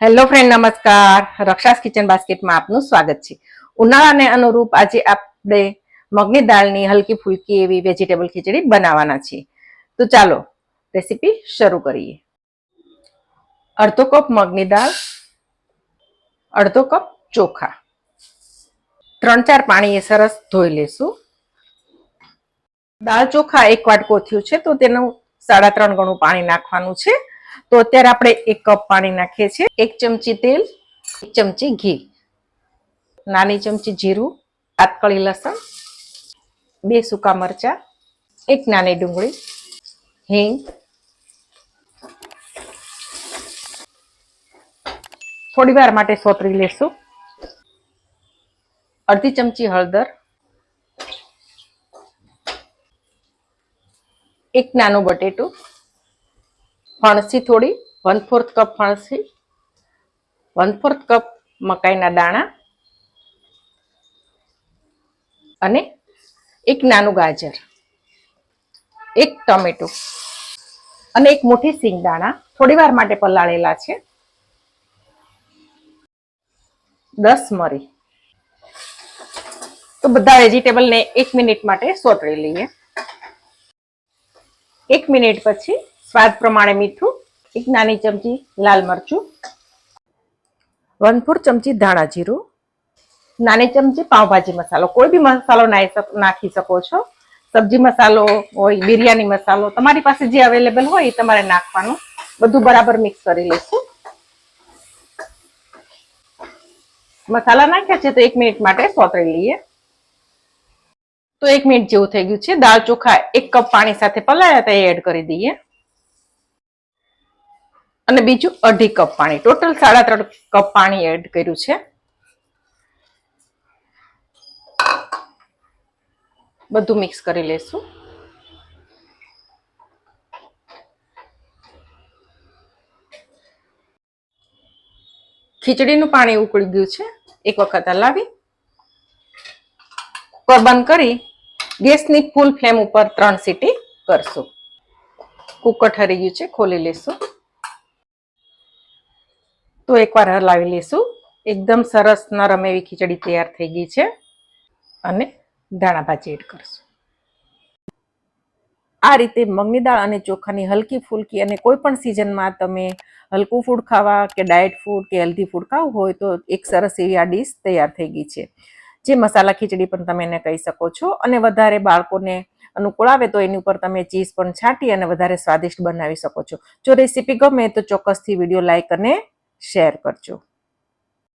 Hello friend નમસ્કાર. રક્ષાસ kitchen બાસ્કેટમાં આપનું સ્વાગત છે. ઉનાળાને અનુરૂપ આજે આપણે મગની દાળની હલકી ફુલકી એવી વેજીટેબલ ખીચડી બનાવવાના છીએ. તો ચાલો રેસીપી શરૂ કરીએ. અડધો કપ મગની દાળ, અડધો કપ ચોખા. ત્રણ ચાર પાણીએ સરસ ધોઈ લેશું. દાળ ચોખા એક વાટકો થયું છે, તો તેનું સાડા ત્રણ ગણું પાણી નાખવાનું છે. તો અત્યારે આપણે એક કપ પાણી નાખીએ છીએ. એક ચમચી તેલ, એક ચમચી ઘી. નાની ચમચી જીરું આતકળી લસણ, બે સૂકા મરચા, એક નાની ડુંગળી, હિંગ, થોડી વાર માટે સોતરી લેશું. અડધી ચમચી હળદર, એક નાનું બટેટું ફણસી થોડી વન ફોર્થ કપ ફણસી. વન ફોર્થ કપ મકાઈના દાણા અને એક નાનું ગાજર, એક ટમેટું અને એક મોટી સિંગદાણા થોડી વાર માટે પલાળેલા છે. દસ મરી. તો બધા વેજીટેબલને એક મિનિટ માટે સોતળી લઈએ. એક મિનિટ પછી સ્વાદ પ્રમાણે મીઠું, એક નાની ચમચી લાલ મરચું વન ફોર ચમચી ધાણા જીરું, નાની ચમચી પાઉંભાજી મસાલો. કોઈ બી મસાલો નાખી શકો છો. સબ્જી મસાલો હોય, બિરયાની મસાલો, તમારી પાસે જે અવેલેબલ હોય એ તમારે નાખવાનું. બધું બરાબર મિક્સ કરી લઈશું. મસાલા નાખ્યા છે તો એક મિનિટ માટે સોતરી લઈએ. તો એક મિનિટ જેવું થઈ ગયું છે. દાળ ચોખા એક કપ પાણી સાથે પલાળ્યા હતા એડ કરી દઈએ. અને બીજું અઢી કપ પાણી. ટોટલ સાડા ત્રણ કપ પાણી એડ કર્યું છે. બધું મિક્સ કરી લેશું. ખીચડીનું પાણી ઉકળી ગયું છે. એક વખત હલાવી. કુકર બંધ કરી ગેસની ફૂલ ફ્લેમ ઉપર ત્રણ સીટી કરશું. કુકર ઠરી ગયું છે, ખોલી લેશું. તો એકવાર હલાવી લેશું. એકદમ સરસ નરમ એવી ખીચડી તૈયાર થઈ ગઈ છે. અને ધાણા ભાજી એડ કરશું. આ રીતે મગની દાળ અને ચોખાની હલકી ફૂલકી અને કોઈ પણ સિઝનમાં તમે હલકું ફૂડ ખાવા કે ડાયટ ફૂડ કે હેલ્ધી ફૂડ ખાવું હોય તો એક સરસ એવી આ ડીશ તૈયાર થઈ ગઈ છે. જે મસાલા ખીચડી પણ તમે એને કહી શકો છો. અને વધારે બાળકોને અનુકૂળ આવે તો એની ઉપર તમે ચીઝ પણ છાંટી અને વધારે સ્વાદિષ્ટ બનાવી શકો છો. જો રેસીપી ગમે તો ચોક્કસથી વીડિયો લાઇક અને શેર કરજો.